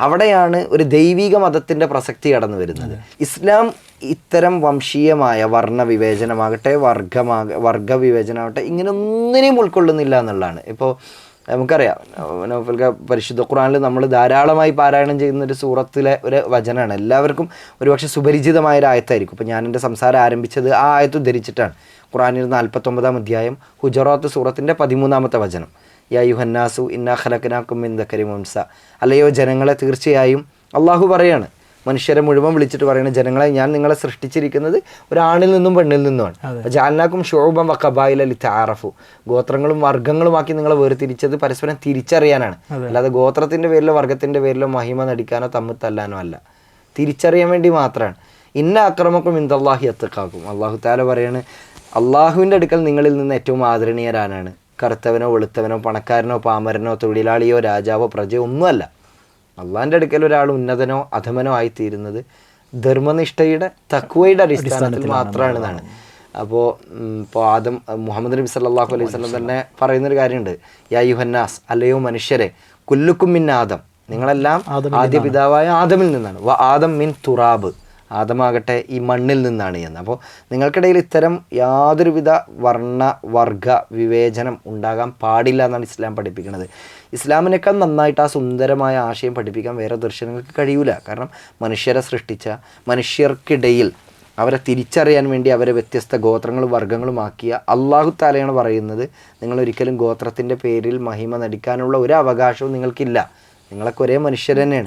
അവിടെയാണ് ഒരു ദൈവിക മതത്തിന്റെ പ്രസക്തി കടന്നു വരുന്നത്. ഇസ്ലാം ഇത്തരം വംശീയമായ വർണ വിവേചനമാകട്ടെ വർഗമാക വർഗ വിവേചനമാകട്ടെ ഇങ്ങനെ ഒന്നിനെയും ഉൾക്കൊള്ളുന്നില്ല എന്നുള്ളതാണ്. ഇപ്പോൾ നമുക്കറിയാം പരിശുദ്ധ ഖുറാനിൽ നമ്മൾ ധാരാളമായി പാരായണം ചെയ്യുന്ന ഒരു സൂറത്തിലെ ഒരു വചനമാണ്. എല്ലാവർക്കും ഒരുപക്ഷെ സുപരിചിതമായ ഒരു ആയത്തായിരിക്കും. ഇപ്പോൾ ഞാൻ എന്റെ സംസാരം ആരംഭിച്ചത് ആ ആയത്ത് ഉദ്ധരിച്ചിട്ടാണ്. ഖുറാനിൽ നാൽപ്പത്തൊമ്പതാം അധ്യായം ഹുജറാത്ത് സൂറത്തിന്റെ പതിമൂന്നാമത്തെ വചനം. യാ യുഹന്നാസു ഇന്നാ ഖലക്കനാക്കും ഇന്ദക്കരി മുൻസ. അല്ലയോ ജനങ്ങളെ തീർച്ചയായും അള്ളാഹു പറയാണ്. മനുഷ്യരെ മുഴുവൻ വിളിച്ചിട്ട് പറയുന്നത് ജനങ്ങളെ ഞാൻ നിങ്ങളെ സൃഷ്ടിച്ചിരിക്കുന്നത് ഒരാണിൽ നിന്നും പെണ്ണിൽ നിന്നുമാണ്. ജാലനാക്കും ഷോബം അലി താറഫു ഗോത്രങ്ങളും വർഗങ്ങളുമാക്കി നിങ്ങളെ വേർതിരിച്ചത് പരസ്പരം തിരിച്ചറിയാനാണ്. അല്ലാതെ ഗോത്രത്തിന്റെ പേരിലോ വർഗത്തിന്റെ പേരിലോ മഹിമ നടിക്കാനോ തമ്മിൽ തല്ലാനോ അല്ല. തിരിച്ചറിയാൻ വേണ്ടി മാത്രമാണ്. ഇന്ന അക്രമക്കും ഇന്ദാഹി എത്തക്കാക്കും അള്ളാഹു താല പറയാണ് അള്ളാഹുവിന്റെ അടുക്കൽ നിങ്ങളിൽ നിന്ന് ഏറ്റവും ആദരണീയരാനാണ് കറുത്തവനോ വെളുത്തവനോ പണക്കാരനോ പാമരനോ തൊഴിലാളിയോ രാജാവോ പ്രജയോ ഒന്നുമല്ല. അള്ളാന്റെ അടുക്കൽ ഒരാൾ ഉന്നതനോ അധമനോ ആയിത്തീരുന്നത് ധർമ്മനിഷ്ഠയുടെ തക്വയുടെ അടിസ്ഥാനത്തിൽ മാത്രമാണെന്നാണ്. അപ്പോൾ ഇപ്പോൾ ആദം മുഹമ്മദ് നബി സല്ലാഹു അലൈഹി വസല്ലം തന്നെ പറയുന്നൊരു കാര്യമുണ്ട്. യാ യുഹന്നാസ് അല്ലയോ മനുഷ്യരെ കുല്ലുക്കും മിൻ ആദം. നിങ്ങളെല്ലാം ആദ്യ പിതാവായ ആദമിൽ നിന്നാണ്. വ ആദം മിൻ തുറാബ്. ആദമാകട്ടെ ഈ മണ്ണിൽ നിന്നാണ് എന്ന്. അപ്പോൾ നിങ്ങൾക്കിടയിൽ ഇത്തരം യാതൊരുവിധ വർണ വർഗ വിവേചനം ഉണ്ടാകാൻ പാടില്ല എന്നാണ് ഇസ്ലാം പഠിപ്പിക്കുന്നത്. ഇസ്ലാമിനേക്കാൾ നന്നായിട്ട് ആ സുന്ദരമായ ആശയം പഠിപ്പിക്കാൻ വേറെ ദർശനങ്ങൾക്ക് കഴിയൂല. കാരണം മനുഷ്യരെ സൃഷ്ടിച്ച മനുഷ്യർക്കിടയിൽ അവരെ തിരിച്ചറിയാൻ വേണ്ടി അവരെ വ്യത്യസ്ത ഗോത്രങ്ങളും വർഗങ്ങളുമാക്കിയ അള്ളാഹു താലയാണ് പറയുന്നത് നിങ്ങൾ ഒരിക്കലും ഗോത്രത്തിന്റെ പേരിൽ മഹിമ നടിക്കാനുള്ള ഒരു അവകാശവും നിങ്ങൾക്കില്ല. നിങ്ങളൊക്കെ ഒരേ മനുഷ്യർ തന്നെയാണ്.